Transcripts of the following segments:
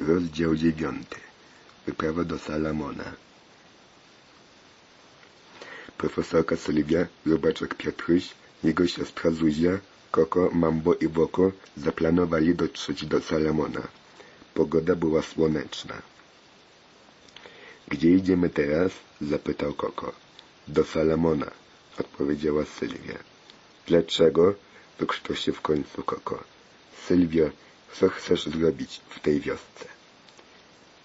Rozdział dziewiąty. Wyprawa do Salamona. Profesorka Sylwia, Robaczek Piotruś, jego siostra Zuzia, Koko, Mambo i Woko zaplanowali dotrzeć do Salamona. Pogoda była słoneczna. Gdzie idziemy teraz? zapytał Koko. Do Salamona, odpowiedziała Sylwia. Dlaczego? wykrztusił się w końcu Koko. Sylwio, co chcesz zrobić w tej wiosce?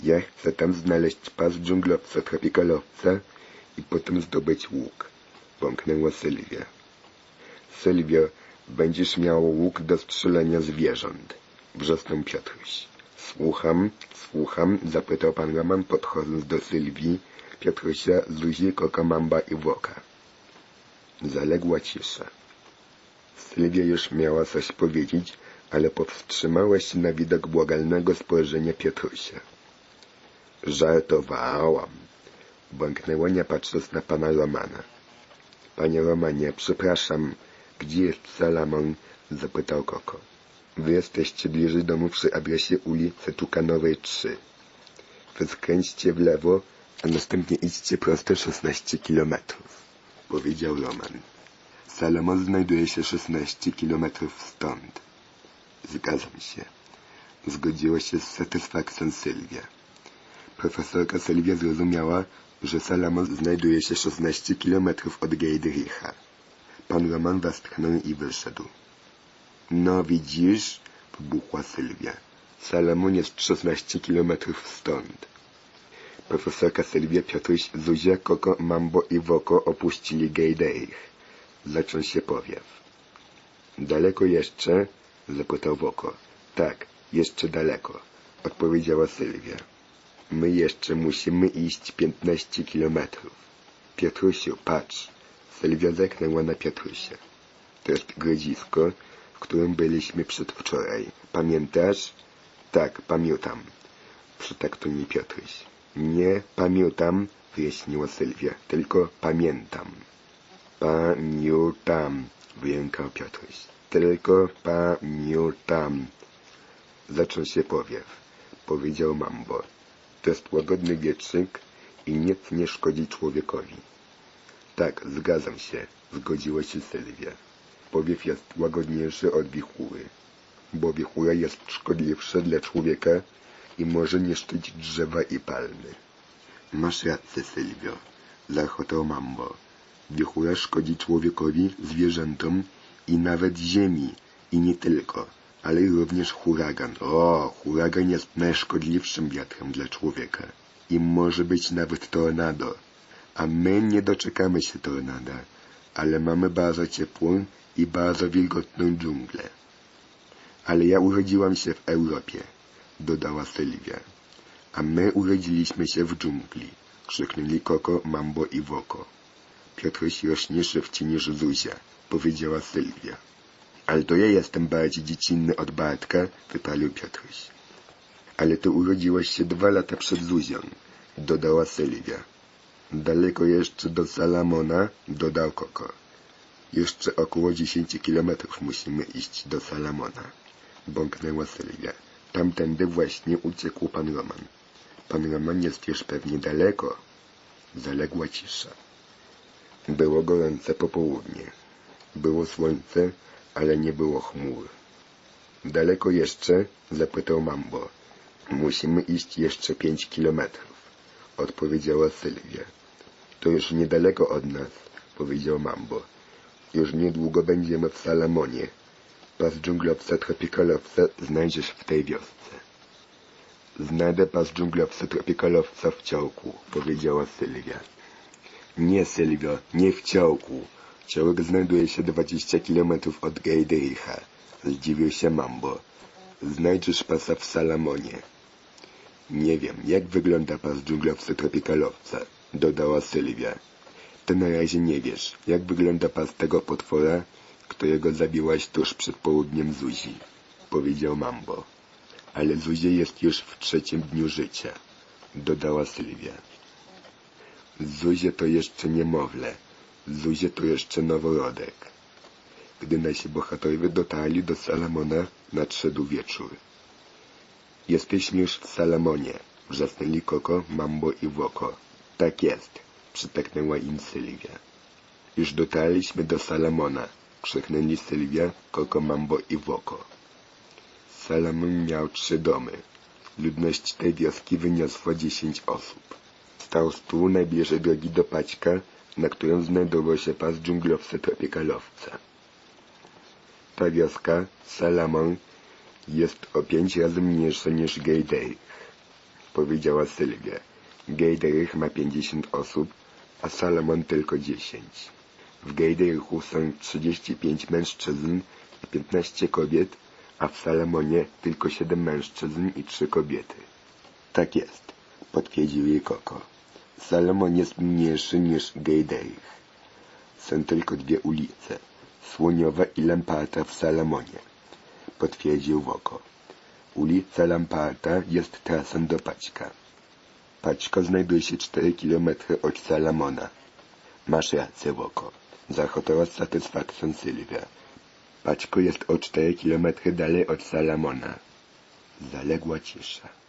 Ja chcę tam znaleźć pas dżunglowca, tropikalowca i potem zdobyć łuk, bąknęła Sylwia. Sylwio, będziesz miał łuk do strzelenia zwierząt, wrzasnął Piotruś. Słucham, słucham, zapytał pan Roman, podchodząc do Sylwii, Piotrusia, Zuzi, Kokomamba i Woka. Zaległa cisza. Sylwia już miała coś powiedzieć, ale powstrzymała się na widok błagalnego spojrzenia Piotrusia. Żartowałam, bąknęła nie patrząc na pana Romana. Panie Romanie, przepraszam, gdzie jest Salamon? zapytał Koko. Wy jesteście bliżej domu przy adresie ulicy Tukanowej 3. Wy skręćcie w lewo, a następnie idźcie prosto 16 kilometrów, powiedział Roman. Salamon znajduje się 16 kilometrów stąd. Zgadzam się. Zgodziła się z satysfakcją Sylwia. Profesorka Sylwia zrozumiała, że Salamon znajduje się 16 kilometrów od Geidricha. Pan Roman westchnął i wyszedł. No widzisz, wybuchła Sylwia. Salamon jest 16 kilometrów stąd. Profesorka Sylwia, Piotruś, Zuzia, Koko, Mambo i Woko opuścili Gejdeich. Zaczął się powiew. Daleko jeszcze? Zapytał Woko. Tak, jeszcze daleko, odpowiedziała Sylwia. My jeszcze musimy iść piętnaście kilometrów. Piotrusiu, patrz. Sylwia zerknęła na Piotrusia. To jest grodzisko, w którym byliśmy przedwczoraj. Pamiętasz? Tak, pamiętam. Przytaknął mi Piotruś. Nie pamiętam, wyjaśniła Sylwia, tylko pamiętam. Pamiętam, wyjękał Piotruś. Tylko pamiętam. Zaczął się powiew. Powiedział Mambo. To jest łagodny wietrzyk i nic nie szkodzi człowiekowi. Tak, zgadzam się, zgodziła się Sylwia. Powiew jest łagodniejszy od wichury, bo wichura jest szkodliwsza dla człowieka i może niszczyć drzewa i palmy. Masz rację, Sylwio, zachotał Mambo. Wichura szkodzi człowiekowi, zwierzętom i nawet ziemi, i nie tylko, ale również huragan. O, huragan jest najszkodliwszym wiatrem dla człowieka i może być nawet tornado. A my nie doczekamy się tornada, ale mamy bardzo ciepłą i bardzo wilgotną dżunglę. Ale ja urodziłam się w Europie, dodała Sylwia. A my urodziliśmy się w dżungli, krzyknęli Koko, Mambo i Woko. Piotruś rośnie szybciej niż Zuzia, powiedziała Sylwia. Ale to ja jestem bardziej dziecinny od Bartka, wypalił Piotruś. Ale ty urodziłaś się dwa lata przed Zuzią, dodała Sylwia. Daleko jeszcze do Salamona, dodał Koko. Jeszcze około dziesięciu kilometrów musimy iść do Salamona, bąknęła Sylwia. Tamtędy właśnie uciekł pan Roman. Pan Roman jest już pewnie daleko. Zaległa cisza. Było gorące popołudnie. Było słońce, ale nie było chmur. Daleko jeszcze? zapytał Mambo. Musimy iść jeszcze pięć kilometrów, odpowiedziała Sylwia. To już niedaleko od nas, powiedział Mambo. Już niedługo będziemy w Salamonie. Pas dżunglowca tropikalowca znajdziesz w tej wiosce. Znajdę pas dżunglowca tropikalowca w ciołku, powiedziała Sylwia. Nie, Sylwio, nie w ciołku. Ciołek znajduje się 20 kilometrów od Geidricha. Zdziwił się Mambo. Znajdziesz pasa w Salamonie. Nie wiem, jak wygląda pas dżunglowca tropikalowca, dodała Sylwia. Ty na razie nie wiesz, jak wygląda pas tego potwora, którego zabiłaś tuż przed południem Zuzi, powiedział Mambo. Ale Zuzia jest już w trzecim dniu życia, dodała Sylwia. Zuzie to jeszcze niemowlę, Zuzie to jeszcze noworodek. Gdy nasi bohaterowie dotarli do Salamona, nadszedł wieczór. Jesteśmy już w Salamonie. Wrzasnęli Koko, Mambo i Woko. Tak jest, przytaknęła im Sylwia. Już dotarliśmy do Salamona, krzyknęli Sylwia, Koko, Mambo i Woko. Salamon miał trzy domy. Ludność tej wioski wyniosła dziesięć osób. Stał stół najbliżej drogi do paćka, na którym znajdował się pas dżunglowca tropikalowca. Ta wioska, Salamon, jest o pięć razy mniejsza niż Gejderych, powiedziała Sylwia. Gejderych ma pięćdziesiąt osób, a Salamon tylko dziesięć. W Gejderychu są trzydzieści pięć mężczyzn i piętnaście kobiet, a w Salamonie tylko siedem mężczyzn i trzy kobiety. Tak jest, potwierdził jej Koko. Salomon jest mniejszy niż Gejderych. Są tylko dwie ulice, Słoniowa i Lamparta w Salamonie, potwierdził Woko. Ulica Lamparta jest trasą do Paćka. Paćko znajduje się 4 km od Salamona. Masz rację, Woko. Zachotała z satysfakcją Sylwia. Paćko jest o 4 km dalej od Salamona. Zaległa cisza.